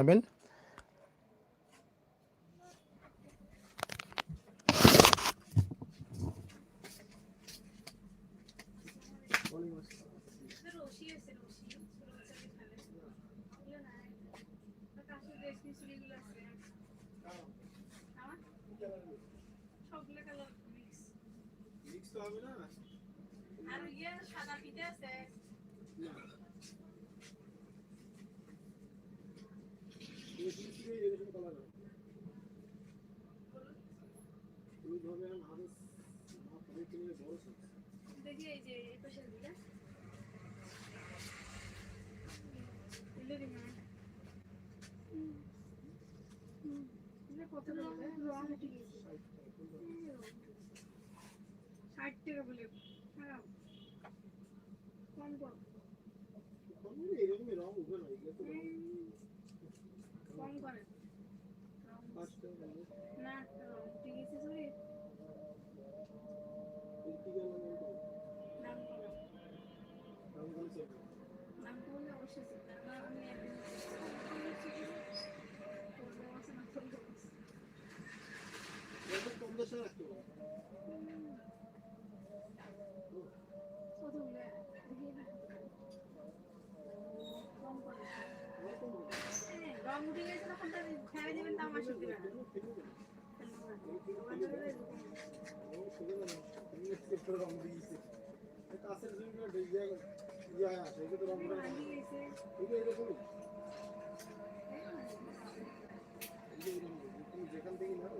জানাবেন আর ইয়ে সাদা পিঠে আছে। দেখি এই যে এই পাশের দিকে। না। কত টাকা বলে? ষাট টাকা বলে। খারাপ কম কম কম করেন না রং ঠিক আছে সরি দাম কম দাম কমলে অবশ্যই চিন্তা না আমি একদিন করব আছে না করব আছে। কতগুলো দেখি না কম করে হ্যাঁ, রং উঠে গেছে তখন তো ফেলে দিবেন তো আমার সুবিধা না কাছের জন্য ইয়ে আছে এটা তো রং করে ভাঙি গেছে এটা এরকমই এই যে এরকম, তুমি যেখান থেকে নাও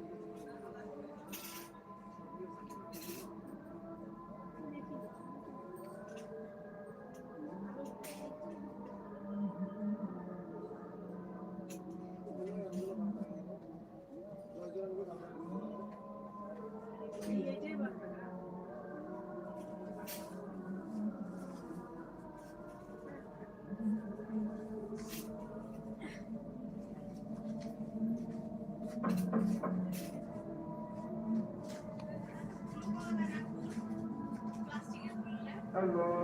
Hello.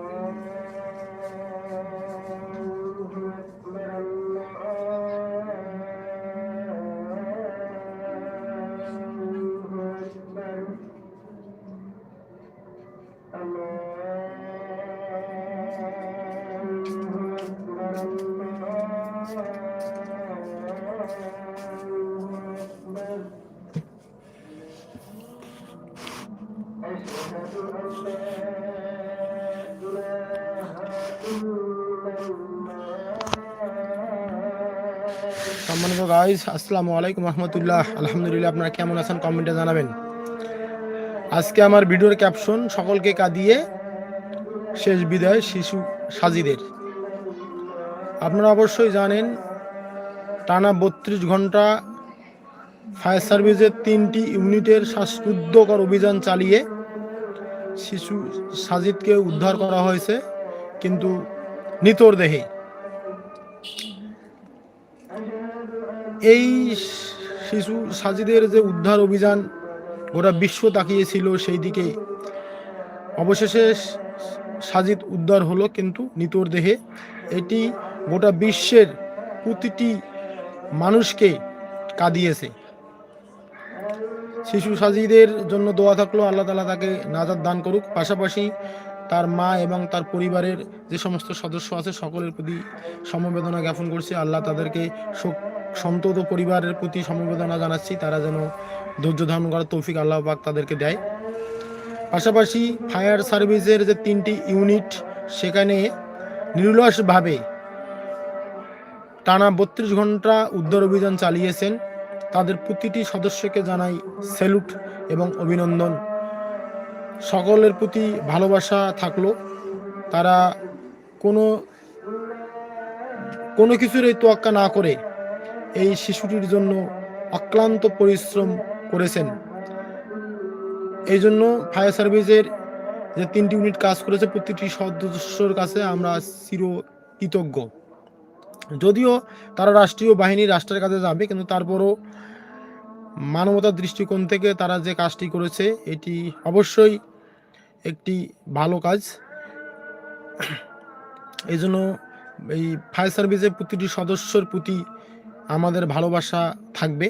সম্মানিত গাইজ আসসালামু আলাইকুম রহমতুল্লাহ। আলহামদুলিল্লাহ, আপনারা কেমন আছেন? কমেন্টে জানাবেন। আজকে আমার ভিডিওর ক্যাপশন সকলকে কাঁদিয়ে শেষ বিদায় শিশু সাজিদের। আপনারা অবশ্যই জানেন, টানা বত্রিশ ঘণ্টা ফায়ার সার্ভিসের তিনটি ইউনিটের শ্বাসরুদ্ধকর অভিযান চালিয়ে শিশু সাজিদকে উদ্ধার করা হয়েছে, কিন্তু নিতর দেহে এই শিশু সাজিদের যে উদ্ধার অভিযান গোটা বিশ্ব তাকিয়েছিল সেই দিকে। অবশেষে সাজিদ উদ্ধার হলো কিন্তু নিতর দেহে। এটি গোটা বিশ্বের প্রতিটি মানুষকে কাঁদিয়েছে। শিশু সাজিদের জন্য দোয়া থাকল, আল্লাহ তালা তাকে নাজাদ দান করুক। পাশাপাশি তার মা এবং তার পরিবারের যে সমস্ত সদস্য আছে, সকলের প্রতি সমবেদনা জ্ঞাপন করছে। আল্লাহ তাদেরকে শোক সন্তত পরিবারের প্রতি সমবেদনা জানাচ্ছি, তারা যেন ধৈর্য ধারণ করার তৌফিক আল্লাহ পাক তাদেরকে দেয়। পাশাপাশি ফায়ার সার্ভিসের যে তিনটি ইউনিট, সেখানে নির্লসভাবে টানা বত্রিশ ঘণ্টা উদ্ধার অভিযান চালিয়েছেন। তাদের প্রতিটি সদস্যকে জানাই স্যালুট এবং অভিনন্দন। সকলের প্রতি ভালোবাসা থাকল। তারা কোনো কোনো কিছুর এই তোয়াক্কা না করে এই শিশুটির জন্য অক্লান্ত পরিশ্রম করেছেন। এই জন্য ফায়ার সার্ভিসের যে তিনটি ইউনিট কাজ করেছে, প্রতিটি সদস্যর কাছে আমরা চির কৃতজ্ঞ যদিও তারা রাষ্ট্রীয় বাহিনী রাষ্ট্রের কাছে যাবে, কিন্তু তারপরও মানবতার দৃষ্টিকোণ থেকে তারা যে কাজটি করেছে, এটি অবশ্যই একটি ভালো কাজ। এই জন্য এই ফায়ার সার্ভিসের প্রতিটি সদস্যর প্রতি আমাদের ভালোবাসা থাকবে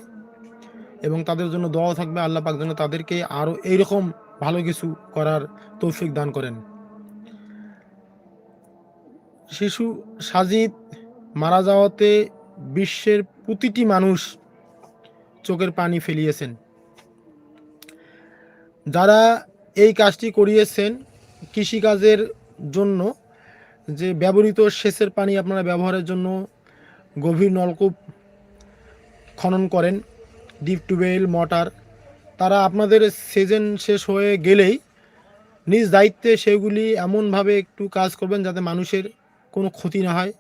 এবং তাদের জন্য দোয়াও থাকবে। আল্লাহ পাক যেন তাদেরকে আরও এইরকম ভালো কিছু করার তৌফিক দান করেন। শিশু সাজিদ মারা যাওয়াতে বিশ্বের প্রতিটি মানুষ চোখের পানি ফেলিয়েছেন। যারা এই কাজটি করিয়েছেন কৃষিকাজের জন্য, যে ব্যবহৃত সেচের পানি আপনারা ব্যবহারের জন্য গভীর নলকূপ খনন করেন, ডিপ টিউবওয়েল মোটর তারা আপনাদের সিজন শেষ হয়ে গেলেই নিজ দায়িত্বে সেগুলি এমনভাবে একটু কাজ করবেন যাতে মানুষের কোনো ক্ষতি না হয়,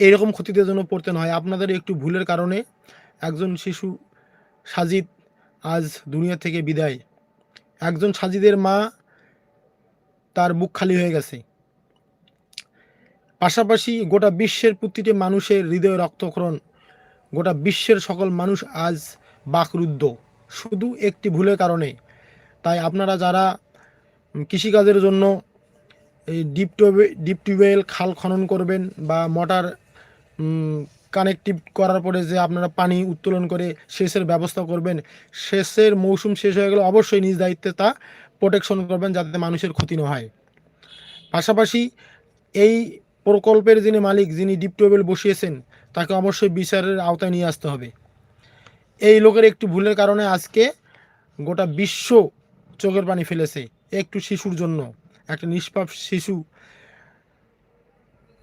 এরকম ক্ষতিতে যেন পড়তে না হয়। আপনাদের একটু ভুলের কারণে একজন শিশু সাজিদ আজ দুনিয়া থেকে বিদায়। একজন সাজিদের মা তার বুক খালি হয়ে গেছে। পাশাপাশি গোটা বিশ্বের প্রতিটি মানুষের হৃদয় রক্তক্ষরণ। গোটা বিশ্বের সকল মানুষ আজ বাকরুদ্ধ। শুধু একটি ভুলের কারণে। তাই আপনারা যারা কৃষিকাজের জন্য এই ডিপ টিউবে ডিপ টিউবওয়েল খাল খনন করবেন বা মোটর কানেক্টিভ করার পরে যে আপনারা পানি উত্তোলন করে সেচের ব্যবস্থা করবেন, সেচের মৌসুম শেষ হয়ে গেলে অবশ্যই নিজ দায়িত্বে তা প্রোটেকশন করবেন যাতে মানুষের ক্ষতি না হয়। পাশাপাশি এই প্রকল্পের যিনি মালিক, যিনি ডিপ টিউবওয়েল বসিয়েছেন তাকে অবশ্যই বিচারের আওতায় নিয়ে আসতে হবে। এই লোকের একটু ভুলের কারণে আজকে গোটা বিশ্ব চোখের পানি ফেলেছে একটু শিশুর জন্য। একটা নিষ্পাপ শিশু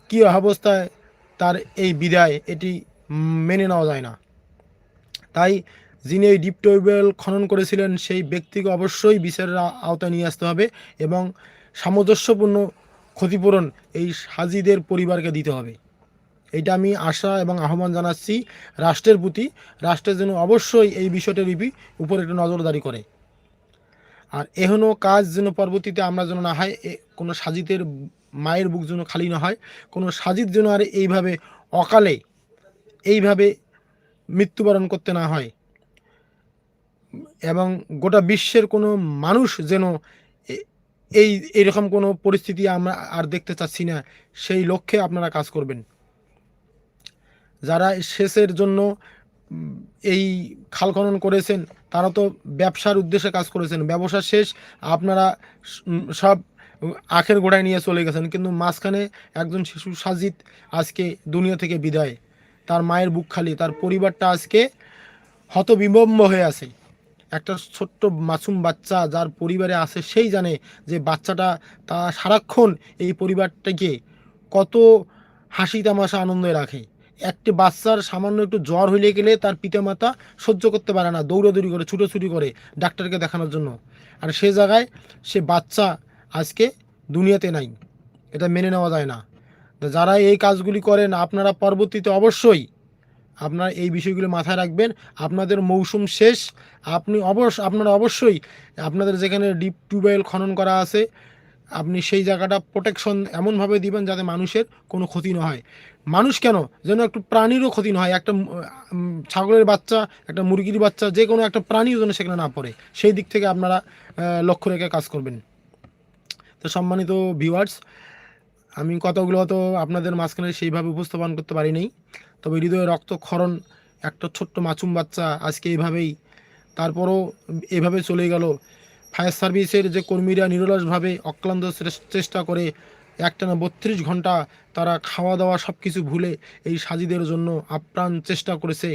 কী অবস্থায় তার এই বিদায় এটি মেনে নেওয়া যায় না। তাই যিনি এই ডিপ টিউবওয়েল খনন করেছিলেন সেই ব্যক্তিকে অবশ্যই বিচারের আওতায় নিয়ে আসতে হবে এবং সামঞ্জস্যপূর্ণ ক্ষতিপূরণ এই সাজিদের পরিবারকে দিতে হবে। এটা আমি আশা এবং আহ্বান জানাচ্ছি রাষ্ট্রের প্রতি। রাষ্ট্রের জন্য অবশ্যই এই বিষয়টির উপি- উপর একটু নজরদারি করে। আর এহনো কাজ যেন পরবর্তীতে আমরা যেন না হয় কোনো সাজিদের মায়ের বুক যেন খালি না হয়, কোনো সাজিদ যেন আর এইভাবে অকালে এইভাবে মৃত্যুবরণ করতে না হয়। এবং গোটা বিশ্বের কোনো মানুষ যেন এই এরকম কোনো পরিস্থিতি আমরা আর দেখতে চাচ্ছি না, সেই লক্ষ্যে আপনারা কাজ করবেন। যারা সেচের জন্য এই খাল খনন করেছেন, তারা তো ব্যবসার উদ্দেশ্যে কাজ করেছেন। ব্যবসা শেষ, আপনারা সব আখের গোড়ায় নিয়ে চলে গেছেন। কিন্তু মাঝখানে একজন শিশু সাজিদ আজকে দুনিয়া থেকে বিদায়। তার মায়ের বুক খালি, তার পরিবারটা আজকে হতবিম্ব হয়ে আছে। একটা ছোট্ট মাসুম বাচ্চা যার পরিবারে আছে, সেই জানে যে বাচ্চাটা তা সারাক্ষণ এই পরিবারটাকে কত হাসি তামাশা আনন্দে রাখে। একটি বাচ্চার সামান্য একটু জ্বর হইলে গেলে তার পিতামাতা সহ্য করতে পারে না, দৌড়াদৌড়ি করে, ছুটোছুটি করে ডাক্তারকে দেখানোর জন্য। আর সে জায়গায় সে বাচ্চা আজকে দুনিয়াতে নাই, এটা মেনে নেওয়া যায় না। যারা এই কাজগুলি করেন, আপনারা পরবর্তীতে অবশ্যই আপনারা এই বিষয়গুলো মাথায় রাখবেন। আপনাদের মৌসুম শেষ, আপনি অবশ্য আপনারা অবশ্যই আপনাদের যেখানে ডিপ টিউবওয়েল খনন করা আছে আপনি সেই জায়গাটা প্রোটেকশন এমনভাবে দিবেন যাতে মানুষের কোনো ক্ষতি না হয়। মানুষ কেন? যেন একটু প্রাণীরও ক্ষতি না হয়। একটা ছাগলের বাচ্চা, একটা মুরগির বাচ্চা, যে কোনো একটা প্রাণীও যেন সেখানে না পড়ে। সেই দিক থেকে আপনারা লক্ষ্য রেখে কাজ করবেন। তো সম্মানিত ভিউয়ার্স আমি কতগুলো হয়তো আপনাদের মাঝখানে সেইভাবে উপস্থাপন করতে পারিনি তবে হৃদয়ে রক্তক্ষরণ, একটা ছোট্ট মাছুম বাচ্চা আজকে এইভাবেই তারপরও এভাবে চলে গেল। ফায়ার সার্ভিসের যে কর্মীরা নিরলসভাবে অক্লান্ত চেষ্টা করে একটানা বত্রিশ ঘণ্টা তারা খাওয়া দাওয়া সব কিছু ভুলে এই সাজিদের জন্য আপ্রাণ চেষ্টা করেছে।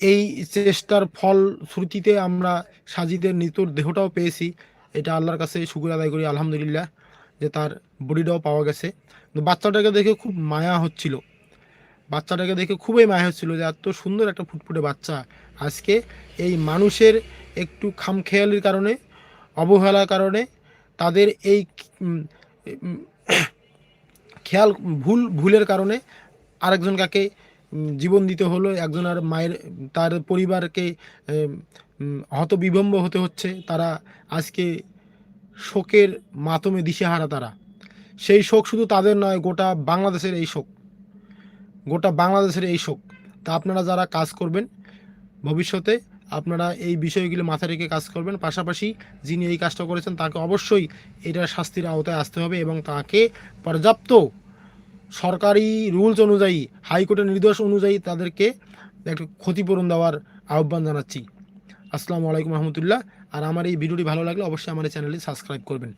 এই চেষ্টার ফল শ্রুতিতে আমরা সাজিদের নিতর দেহটাও পেয়েছি। এটা আল্লাহর কাছে শুকুর আদায় করি, আলহামদুলিল্লাহ, যে তার বডিটাও পাওয়া গেছে। বাচ্চাটাকে দেখে খুব মায়া হচ্ছিল। বাচ্চাটাকে দেখে খুবই মায়া হচ্ছিল যে এত সুন্দর একটা ফুটফুটে বাচ্চা। আজকে এই মানুষের একটু খামখেয়ালির কারণে, অবহেলার কারণে তাদের এই খেয়াল, ভুল, ভুলের কারণে আরেকজন কাকে জীবন দিতে হলো, একজন আর মায়ের, তার পরিবারকে হতবিভম্ব হতে হচ্ছে, তারা আজকে শোকের মাতমে দিশেহারা তারা। সেই শোক শুধু তাদের নয়, গোটা বাংলাদেশের এই শোক। গোটা বাংলাদেশের এই শোক। তা আপনারা যারা কাজ করবেন, ভবিষ্যতে আপনারা এই বিষয়গুলো মাথায় রেখে কাজ করবেন। পাশাপাশি যিনি এই কাজটা করেছেন, তাকে অবশ্যই এটা শাস্তির আওতায় আসতে হবে এবং তাকে পর্যাপ্ত সরকারি রুলস অনুযায়ী, হাইকোর্টের নির্দেশ অনুযায়ী তাদেরকে একটা ক্ষতিপূরণ দেওয়ার আহ্বান জানাচ্ছি। আসসালামু আলাইকুম রহমতুল্লাহ। আর আমার এই ভিডিওটি ভালো লাগলে অবশ্যই আমার চ্যানেলটি সাবস্ক্রাইব করবেন।